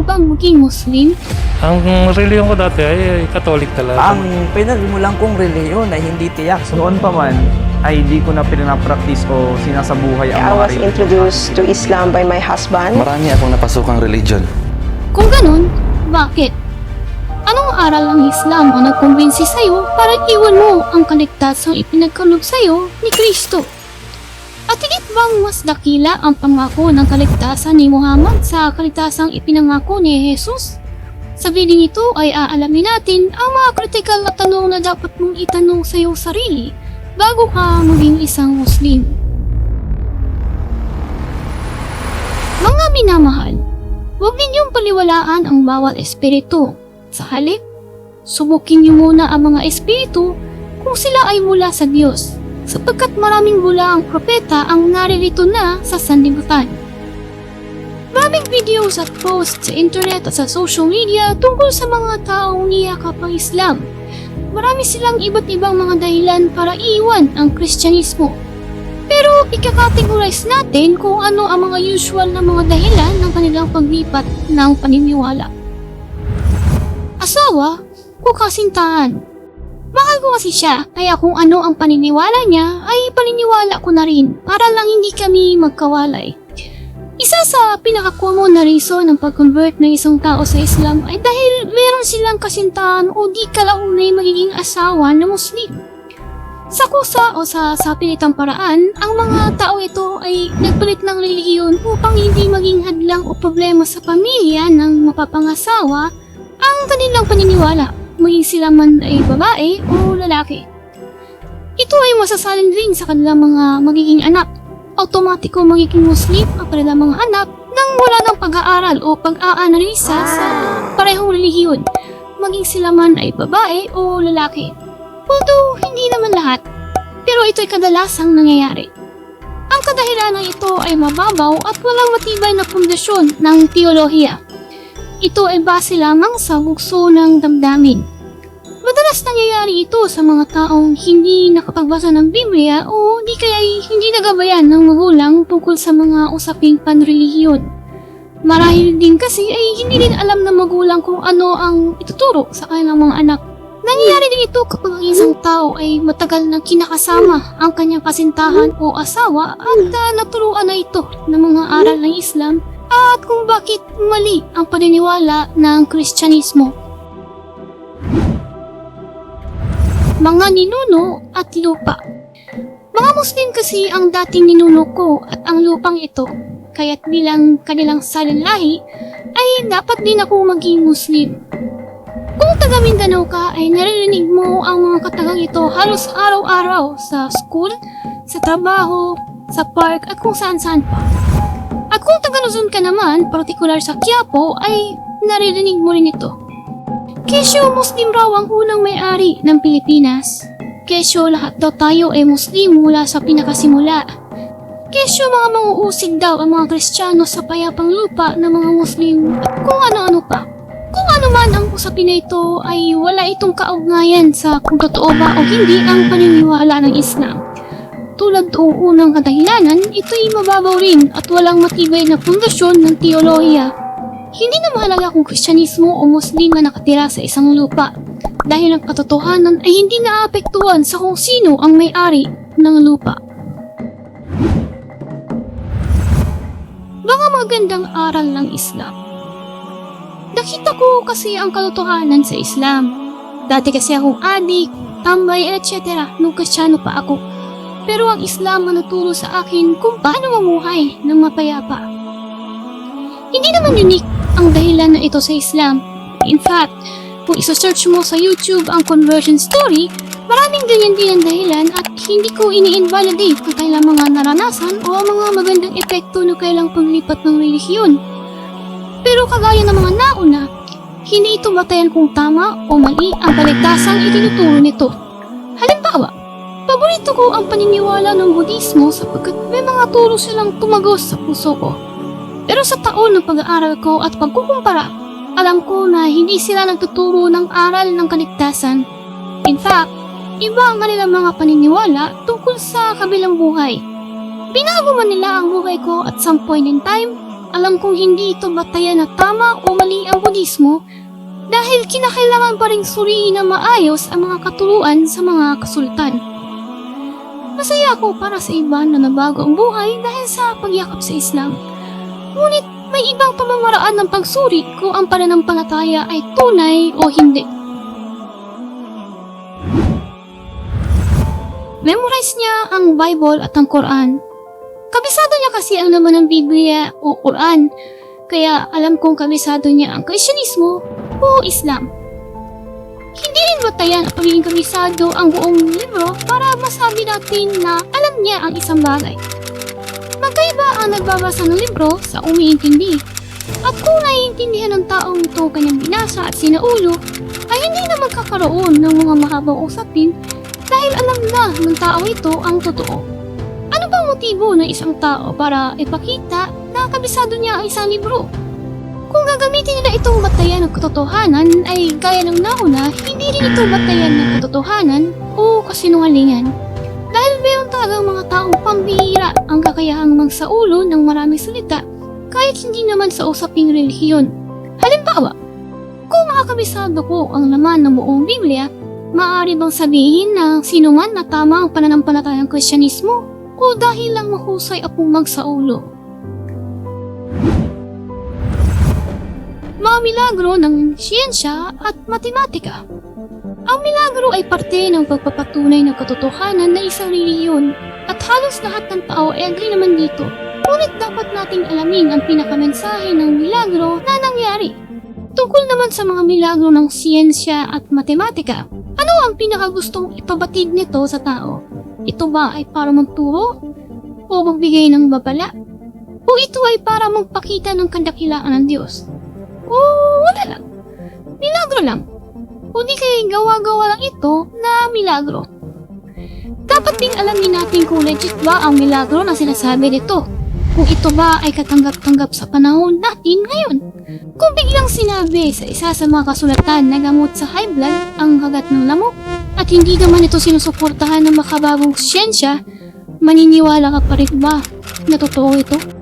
mo bang maging Muslim? Ang reliyon ko dati ay, ay Catholic talaga. Ang pinagmulan kong reliyon ay hindi tiyak. Noon pa man, ay di ko na pinapraktis o sinasabuhay ang I was religion. introduced to Islam by my husband. Marami akong napasukang religion. Kung ganun, bakit? Anong aral ng Islam ang nagkumbinsi sa'yo para iwan mo ang kaligtasang ipinagkaloob sa'yo ni Kristo? At bang mas dakila ang pangako ng kaligtasan ni Muhammad sa kaligtasang ipinangako ni Jesus? Sa video nito ay aalamin natin ang mga kritikal na tanong na dapat mong itanong sa iyong sarili bago ka maging isang Muslim. Mga minamahal, huwag ninyong paliwalaan ang bawat espiritu. Sa halip, subukin niyo muna ang mga espiritu kung sila ay mula sa Diyos, sapagkat maraming bulaang propeta ang naririto na sa sanlibutan. Maraming videos at posts sa internet at sa social media tungkol sa mga taong niyakap ang Islam. Marami silang iba't ibang mga dahilan para iiwan ang Kristyanismo. Pero ikakategorize natin kung ano ang mga usual na mga dahilan ng kanilang paglipat ng paniniwala. Asawa o kasintahan. Mahal ko kasi siya, kaya kung ano ang paniniwala niya ay paniniwala ko na rin para lang hindi kami magkawalay. Isa sa pinaka-common na reason ng pag-convert ng isang tao sa Islam ay dahil meron silang kasintahan o di kalaunay magiging asawa na Muslim. Sa kusa o sa sapilitang paraan, ang mga tao ito ay nagpalit ng relihiyon upang hindi maging hadlang o problema sa pamilya ng mapapangasawa ang kanilang paniniwala, maging sila man ay babae o lalaki. Ito ay masasalin rin sa kanilang mga magiging anak. Automatiko magiging Muslim ang kanilang mga anak nang wala ng pag-aaral o pag-aanalisa sa parehong relihiyon, maging sila man ay babae o lalaki. Although hindi naman lahat, pero ito'y kadalasang nangyayari. Ang kadahilanan ito ay mababaw at walang matibay na pundasyon ng teolohiya. Ito ay base lamang sa bukso ng damdamin. Madalas nangyayari ito sa mga taong hindi nakapagbasa ng Biblia o di kaya ay hindi nagabayan ng magulang tungkol sa mga usaping panrelihiyon. Marahil din kasi ay hindi din alam ng magulang kung ano ang ituturo sa kanilang mga anak. Nangyayari din ito kapag ang isang tao ay matagal na kinakasama ang kanyang kasintahan o asawa at uh, naturuan na ito ng mga aral ng Islam at kung bakit mali ang paniniwala ng Kristyanismo. Mga ninuno at lupa Mga Muslim kasi ang dating ninuno ko at ang lupang ito, kaya't bilang kanilang salinlahi, ay dapat din ako maging Muslim. Kung taga Mindanao ka ay naririnig mo ang mga katagang ito halos araw-araw sa school, sa trabaho, sa park at kung saan-saan pa. At kung taga Luzon ka naman, partikular sa Quiapo, ay naririnig mo rin ito. Kesyo Muslim raw ang unang may-ari ng Pilipinas. Kesyo lahat daw tayo ay Muslim mula sa pinakasimula. Kesyo mga manguusig daw ang mga Kristiyano sa payapang lupa ng mga Muslim at kung ano-ano pa. Kung ano man ang usapin na ito ay wala itong kaugnayan sa kung totoo ba o hindi ang paniniwala ng Islam. Tulad o unang kadahilanan, ito'y mababaw rin at walang matibay na pundasyon ng teolohiya. Hindi na mahalaga kung Kristyanismo o Muslim na nakatira sa isang lupa dahil ang katotohanan ay hindi naapektuhan sa kung sino ang may-ari ng lupa. Mga magandang aral ng Islam Nakita ko kasi ang katotohanan sa Islam. Dati kasi akong adik, tambay, etc. nung Kristiyano pa ako. Pero ang Islam ang naturo sa akin kung paano mamuhay ng mapayapa. Hindi naman unique ang dahilan na ito sa Islam. In fact, kung isa-search mo sa YouTube ang conversion story, maraming ganyan din ang dahilan at hindi ko ini-invalidate ang kailang mga naranasan o ang mga magandang epekto ng kailang paglipat ng relihiyon. Pero kagaya ng mga nauna, hindi ito batayan kung tama o mali ang kaligtasang itinuturo nito. Halimbawa, paborito ko ang paniniwala ng Budismo sapagkat may mga turo silang tumagos sa puso ko. Pero sa taon ng pag-aaral ko at pagkukumpara, alam ko na hindi sila nagtuturo ng aral ng kaligtasan. In fact, iba ang kanilang mga paniniwala tungkol sa kabilang buhay. Binago man nila ang buhay ko at some point in time, alam kong hindi ito batayan na tama o mali ang Budismo dahil kinakailangan pa rin suriin na maayos ang mga katuruan sa mga kasultan. Masaya ako para sa iba na nabago ang buhay dahil sa pagyakap sa Islam. Ngunit may ibang pamamaraan ng pagsuri kung ang pananampalataya ay tunay o hindi. Memorize niya ang Bible at ang Quran. Kabisado niya kasi ang naman ng Biblia o Quran, kaya alam kong kabisado niya ang Kristyanismo o Islam. Hindi rin batayan at pagiging kabisado ang buong libro para masabi natin na alam niya ang isang bagay. Magkaiba ang nagbabasa ng libro sa umiintindi. At kung naiintindihan ng taong ito kanyang binasa at sinaulo, ay hindi na magkakaroon ng mga mahabang usapin dahil alam na ng tao ito ang totoo. Ano bang motibo ng isang tao para ipakita na kabisado niya ang isang libro? Kung gagamitin nila itong batayan ng katotohanan ay gaya ng nauna, hindi rin ito batayan ng katotohanan o kasinungalingan. Dahil meron talagang mga taong pambihira ang kakayahang magsaulo ng maraming salita kahit hindi naman sa usaping relihiyon. Halimbawa, kung makakabisado ko ang laman ng buong Biblia, maaari bang sabihin na sino man na tama ang pananampalatayang Kristyanismo o dahil lang mahusay akong magsaulo? Mga milagro ng siyensya at matematika. Ang milagro ay parte ng pagpapatunay ng katotohanan na isang reliyon at halos lahat ng tao ay agree naman dito. Ngunit dapat nating alamin ang pinakamensahe ng milagro na nangyari. Tungkol naman sa mga milagro ng siyensya at matematika, ano ang pinakagustong ipabatid nito sa tao? Ito ba ay para magturo? O magbigay ng babala? O ito ay para magpakita ng kandakilaan ng Diyos? O wala lang? Milagro lang? O di kaya gawa-gawa lang ito na milagro? Dapat din alamin natin kung legit ba ang milagro na sinasabi nito. Kung ito ba ay katanggap-tanggap sa panahon natin ngayon. Kung biglang sinabi sa isa sa mga kasulatan na gamot sa high blood ang hagat ng lamok at hindi naman ito sinusuportahan ng makabagong siyensya, maniniwala ka pa rin ba na totoo ito?